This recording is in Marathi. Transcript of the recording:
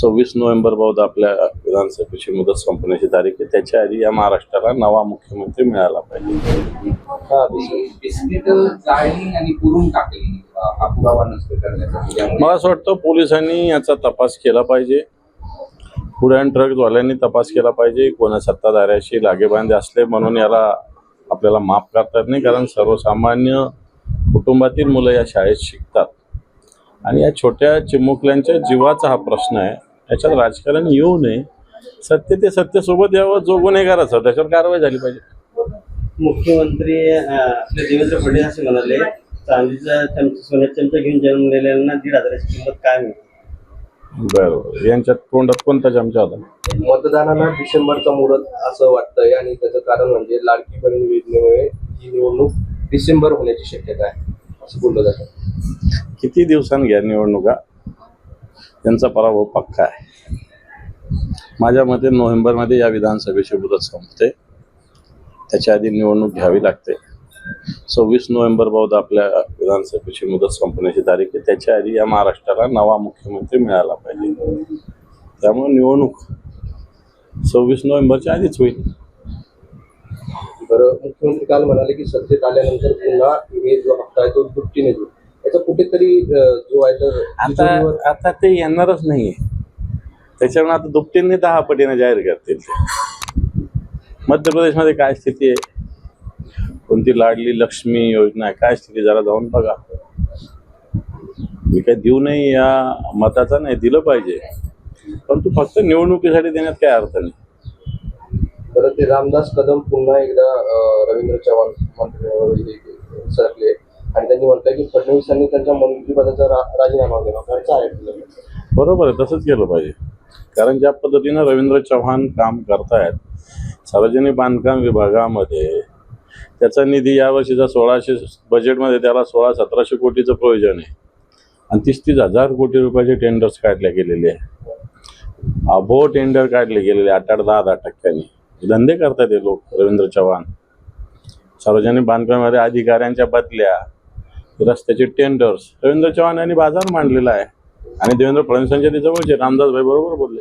सव्वीस नोव्हेंबर बौद्ध आपल्या विधानसभेची मुदत संपण्याची तारीख आहे. त्याच्या आधी या महाराष्ट्राला नवा मुख्यमंत्री मिळाला पाहिजे. मला असं वाटतं पोलिसांनी याचा तपास केला पाहिजे. फूड अँड ड्रग्जवाल्यांनी तपास केला पाहिजे. कोणा सत्ताधाऱ्याशी लागेबांधे असले म्हणून याला आपल्याला माफ करता येत नाही कारण सर्वसामान्य कुटुंबातील मुलं या शाळेत शिकतात. आणि या छोट्या चिमुकल्यांच्या जीवाचा हा प्रश्न आहे. याच्यात राजकारण येऊ नये. सत्य ते सत्यसोबत यावं जो गुन्हेगार असेल त्याच्यावर कारवाई झाली पाहिजे. मुख्यमंत्री आपले देवेंद्र फडणवीस असे म्हणाले चांदीचा चमचा सोन्याचा चमचा घेऊन जन्मलेल्यांना दीड हजाराची किंमत काय मिळते? बरोबर. यांच्यात तोंडात कोणता चमचा होता? मतदानाला डिसेंबरचा मुहूर्त असं वाटतंय आणि त्याचं कारण म्हणजे लाडकी बहीण योजनेमुळे ही निवडणूक डिसेंबर होण्याची शक्यता आहे. असं बोललं जातं. किती दिवसांनी घ्या निवडणुका? त्यांचा पराभव पक्का आहे. माझ्या मते नोव्हेंबरमध्ये या विधानसभेची मुदत संपते. त्याच्या आधी निवडणूक घ्यावी लागते. सव्वीस नोव्हेंबर बौद्ध आपल्या विधानसभेची मुदत संपण्याची तारीख आहे. त्याच्या आधी या महाराष्ट्राला नवा मुख्यमंत्री मिळाला पाहिजे. त्यामुळे निवडणूक सव्वीस नोव्हेंबरच्या आधीच होईल. बरं मुख्यमंत्री काल म्हणाले की सत्तेत आल्यानंतर पुन्हा हे जो हप्ता आहे तो दुपटीने देऊ याचा कुठेतरी जो आहे तर आता आता ते येणारच नाहीये. त्याच्यामुळे आता दुपटींनी दहा पटीने जाहीर करतील मध्य प्रदेशमध्ये काय स्थिती आहे? कोणती लाडली लक्ष्मी योजना काय स्थिती जरा जाऊन बघा. मी काय देऊ नाही या मताचा नाही दिलं पाहिजे. परंतु फक्त निवडणुकीसाठी देण्यात काय अर्थ नाही. बरं ते रामदास कदम पुन्हा एकदा रवींद्र चव्हाण मंत्री सरकले. आणि त्यांनी म्हटलं की फडणवीसांनी त्यांच्या मंत्रिपदाचा राजीनामा केला. त्यांचा आहे. बरोबर आहे तसंच केलं पाहिजे. कारण ज्या पद्धतीनं रवींद्र चव्हाण काम करतायत सार्वजनिक बांधकाम विभागामध्ये त्याचा निधी यावर्षीचा सोळाशे बजेटमध्ये त्याला सोळा सतराशे कोटीचं प्रयोजन आहे. आणि तीस तीस हजार कोटी रुपयाचे टेंडर्स काढले गेलेले आहे अभो टेंडर काढले गेलेले आठ आठ दहा दहा टक्क्यांनी धंदे करतात हे लोक रवींद्र चव्हाण. सार्वजनिक बांधकामामध्ये अधिकाऱ्यांच्या बदल्या रस्त्याचे टेंडर्स रवींद्र चव्हाण यांनी बाजार मांडलेला आहे. आणि देवेंद्र फडणवीस यांच्या जवळचे रामदास भाई बरोबर बोलले.